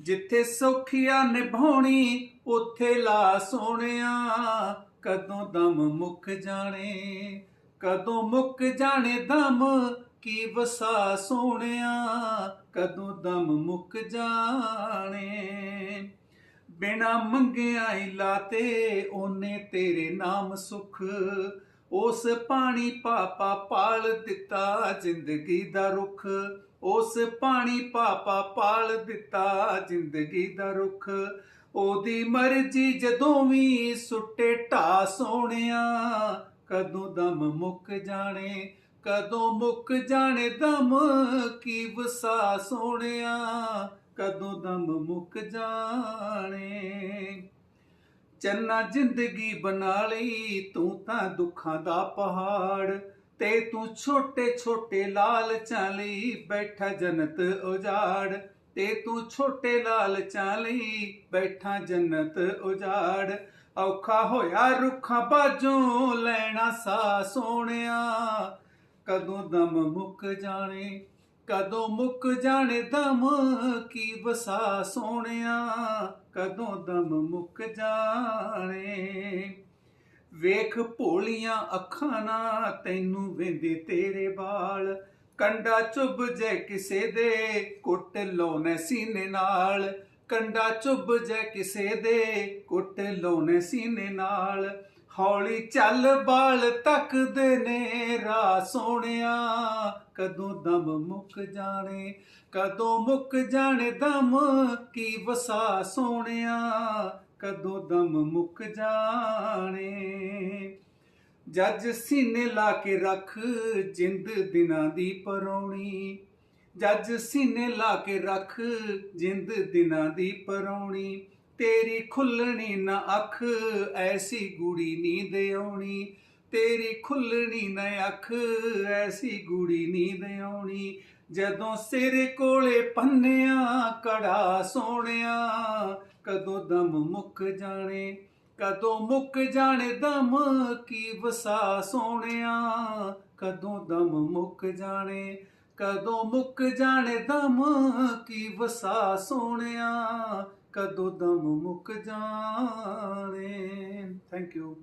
ਜਿੱਥੇ ਸੌਖੀਆ ਨਿਭਾਉਣੀ, ਉੱਥੇ ਲਾ ਸੋਹਣਿਆ। ਕਦੋਂ ਦਮ ਮੁੱਕ ਜਾਣੇ, ਕਦੋਂ ਮੁੱਕ ਜਾਣੇ ਦਮ, ਕੀ ਵਸਾ ਸੋਹਣਿਆ। ਕਦੋਂ ਦਮ ਮੁੱਕ ਜਾਣੇ। ਬਿਨਾ ਮੰਗਿਆ ਹੀ ਲਾਤੇ, ਉਹਨੇ ਤੇਰੇ ਨਾਮ ਸੁਖ। ਉਸ ਪਾਣੀ ਪਾਪਾ ਪਾਲ ਦਿੱਤਾ, ਜ਼ਿੰਦਗੀ ਦਾ ਰੁੱਖ। ਉਸ ਪਾਣੀ ਪਾਪਾ ਪਾਲ ਦਿੱਤਾ ਜ਼ਿੰਦਗੀ ਦਾ ਰੁੱਖ। ਉਹਦੀ ਮਰਜ਼ੀ ਜਦੋਂ ਵੀ ਸੁੱਟੇ ਢਾ ਸੋਹਣਿਆ, ਕਦੋਂ ਦਮ ਮੁੱਕ ਜਾਣੇ, ਕਦੋਂ ਮੁੱਕ ਜਾਣੇ ਦਮ ਕੀ ਵਸਾ ਸੋਹਣਿਆ, ਕਦੋਂ ਦਮ ਮੁੱਕ ਜਾਣੇ। ਚੰਨਾ ਜ਼ਿੰਦਗੀ ਬਣਾ ਲਈ, ਤੂੰ ਤਾਂ ਦੁੱਖਾਂ ਦਾ ਪਹਾੜ। ਤੇ ਤੂੰ ਛੋਟੇ ਛੋਟੇ ਲਾਲਚਾਂ ਲਈ ਬੈਠਾ ਜਨਤ ਉਜਾੜ। ਤੇ ਤੂੰ ਛੋਟੇ ਲਾਲਚਾਂ ਲਈ ਬੈਠਾ ਜੰਨਤ ਉਜਾੜ। ਔਖਾ ਹੋਇਆ ਰੁੱਖਾਂ ਬਾਝੋਂ ਲੈਣਾ ਸਾ ਸੋਹਣਿਆ। ਕਦੋਂ ਦਮ ਮੁੱਕ ਜਾਣੇ, ਕਦੋਂ ਮੁੱਕ ਜਾਣੇ ਦਮ ਕੀ ਵਸਾ ਸੋਹਣਿਆ। ਕਦੋਂ ਦਮ ਮੁੱਕ ਜਾਣੇ। ਵੇਖ ਭੋਲੀਆਂ ਅੱਖਾਂ ਨਾ ਤੈਨੂੰ ਵੇਂਦੇ ਤੇਰੇ ਬਾਲ। ਕੰਡਾ ਚੁੱਭ ਜੇ ਕਿਸੇ ਦੇ, ਕੁੱਟ ਲਾਉਣੇ ਸੀਨੇ ਨਾਲ। ਕੰਡਾ ਚੁੱਭ ਜੇ ਕਿਸੇ ਦੇ, ਕੁੱਟ ਲਾਉਣੇ ਸੀਨੇ ਨਾਲ। ਹੌਲੀ ਚੱਲ ਬਾਲ ਤੱਕਦੇ ਨੇ ਰਾ ਸੋਹਣਿਆ। ਕਦੋਂ ਦਮ ਮੁੱਕ ਜਾਣੇ, ਕਦੋਂ ਮੁੱਕ ਜਾਣੇ ਦਮ, ਕੀ ਵਸਾ ਸੋਹਣਿਆ। ਕਦੋਂ ਦਮ ਮੁੱਕ ਜਾਣੇ? ਜੱਜ ਸੀਨੇ ਲਾ ਕੇ ਰੱਖ ਜਿੰਦ ਦਿਨਾਂ ਦੀ ਪਰੌਣੀ। ਜੱਜ ਸੀਨੇ ਲਾ ਕੇ ਰੱਖ ਜਿੰਦ ਦਿਨਾਂ ਦੀ ਪਰੌਣੀ। ਤੇਰੀ ਖੁੱਲਣੀ ਨਾ ਅੱਖ, ਐਸੀ ਗੂੜੀ ਨੀਂਦ ਆਉਣੀ। ਤੇਰੀ ਖੁੱਲਣੀ ਨਾ ਅੱਖ, ਐਸੀ ਗੂੜੀ ਨੀਂਦ ਆਉਣੀ। ਜਦੋਂ ਸਿਰ ਕੋਲੇ ਪੰਨਿਆ, ਕੜਾ ਸੋਹਣਿਆ ਕਦੋਂ ਦਮ ਮੁੱਕ ਜਾਣੇ, ਕਦੋਂ ਮੁੱਕ ਜਾਣੇ ਦਮ ਕੀ ਵਸਾ ਸੋਹਣਿਆ ਕਦੋਂ ਦਮ ਮੁੱਕ ਜਾਣੇ, ਕਦੋਂ ਮੁੱਕ ਜਾਣੇ ਦਮ ਕੀ ਵਸਾ ਸੋਹਣਿਆ ਕਦੋਂ ਦਮ ਮੁੱਕ ਜਾਣੇ। Thank you